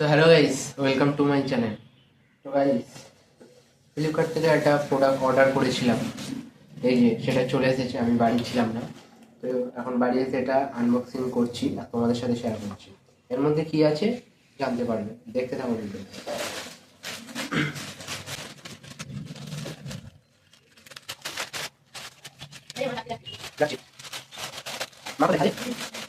তো hello guys welcome to my channel তো guys Flipkart থেকে একটা প্রোডাক্ট অর্ডার করেছিলাম। এই যে সেটা চলে এসেছে আমি বাড়ি ছিলাম না। তো এখন বাড়ি এসে এটা আনবক্সিং করছি আর তোমাদের সাথে শেয়ার করছি। এর মধ্যে কি আছে জানতে পারবে। দেখতে থাকো ভিডিও মাথা দেখা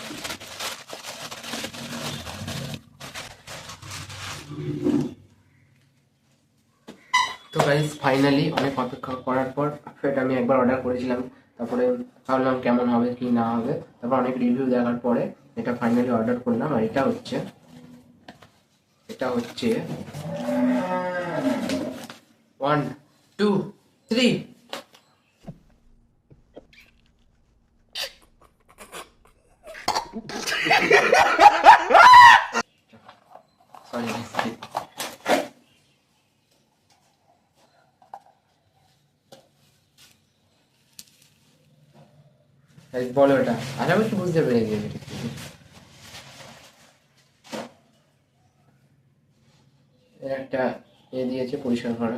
তো গাইজ ফাইনালি অনেক অপেক্ষা করার পর সেটা আমি একবার অর্ডার করেছিলাম। তারপরে ভাবলাম কেমন হবে, কি না হবে। তারপর অনেক রিভিউ দেখার পরে এটা ফাইনালি অর্ডার করলাম আর এটা হচ্ছে এটা হচ্ছে ওয়ান টু থ্রি সরি এই বলো এটা। আশা করছি বুঝতে পেরে এর একটা এ দিয়েছে পরিষ্কার করা।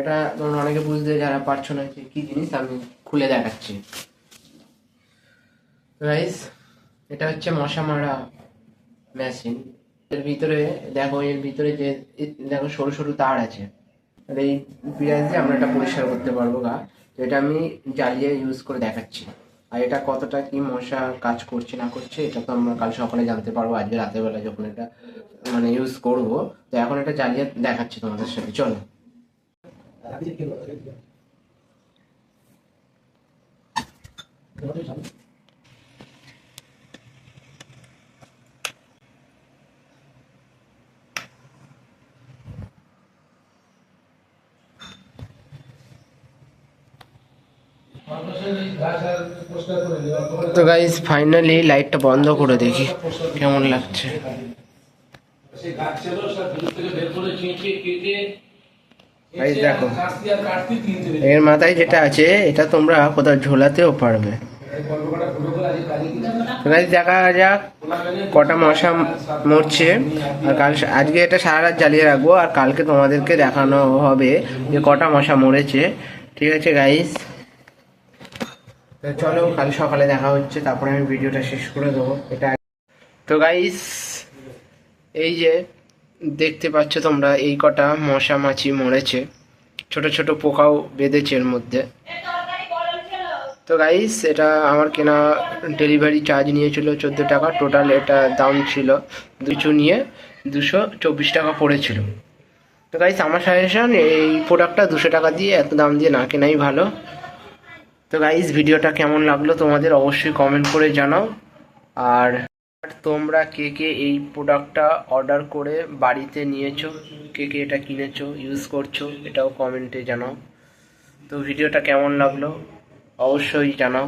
এটা তোমরা অনেকে বুঝতে যারা পারছ না যে কি জিনিস, আমি খুলে দেখাচ্ছি। রাইস এটা হচ্ছে মশা মারা মেশিন এর ভিতরে, দেখো, এর ভিতরে যে দেখো সরু সরু তার আছে। এই বিরাজ দিয়ে আমরা এটা পরিষ্কার করতে পারব গা। এটা আমি জ্বালিয়ে ইউজ করে দেখাচ্ছি। আর এটা কতটা কি মশা কাজ করছে না করছে, এটা তো আমরা কাল সকালে জানতে পারব। আজকে রাতেরবেলা যখন এটা মানে ইউজ করব, তো এখন এটা জ্বালিয়ে দেখাচ্ছি তোমাদের সাথে। চলো। তো গাইজ ফাইনালি লাইটটা বন্ধ করে দেখি। কেমন লাগছে? দেখো। এর মাথায় যেটা আছে, এটা তোমরা কোথাও ঝোলাতেও পারবে। দেখা যাক, কটা মশা মরছে। আর কাল আজকে এটা সারা রাত জ্বালিয়ে রাখব, আর কালকে তোমাদেরকে দেখানো হবে যে কটা মশা মরেছে। ঠিক আছে গাইস চলো, কাল সকালে দেখা হচ্ছে, তারপরে আমি ভিডিওটা শেষ করে দেবো। এটা তো গাইস এই যে দেখতে পাচ্ছ তোমরা, এই কটা মশা মাছি মরেছে। ছোট ছোট পোকাও বেঁধেছে এর মধ্যে। তো গাইস এটা আমার কেনা ডেলিভারি চার্জ নিয়েছিল চোদ্দ টাকা। টোটাল এটা দাম ছিল দুশো নিয়ে দুশো চব্বিশ টাকা পড়েছিল। তো গাইস আমার সাজেশন এই প্রোডাক্টটা দুশো টাকা দিয়ে এত দাম দিয়ে না কেনাই ভালো। তো গাইস ভিডিওটা কেমন লাগল তোমাদের অবশ্যই কমেন্ট করে জানাও। আর তোমরা কে কে এই প্রোডাক্টটা অর্ডার করে বাড়িতে নিয়েছো, কে কে এটা কিনেছো ইউজ করছ, এটাও কমেন্টে জানাও। তো ভিডিওটা কেমন লাগল অবশ্যই জানাও।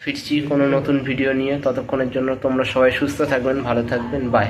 ফিরছি কোনো নতুন ভিডিও নিয়ে। ততক্ষণের জন্য তোমরা সবাই সুস্থ থাকবেন, ভালো থাকবেন বাই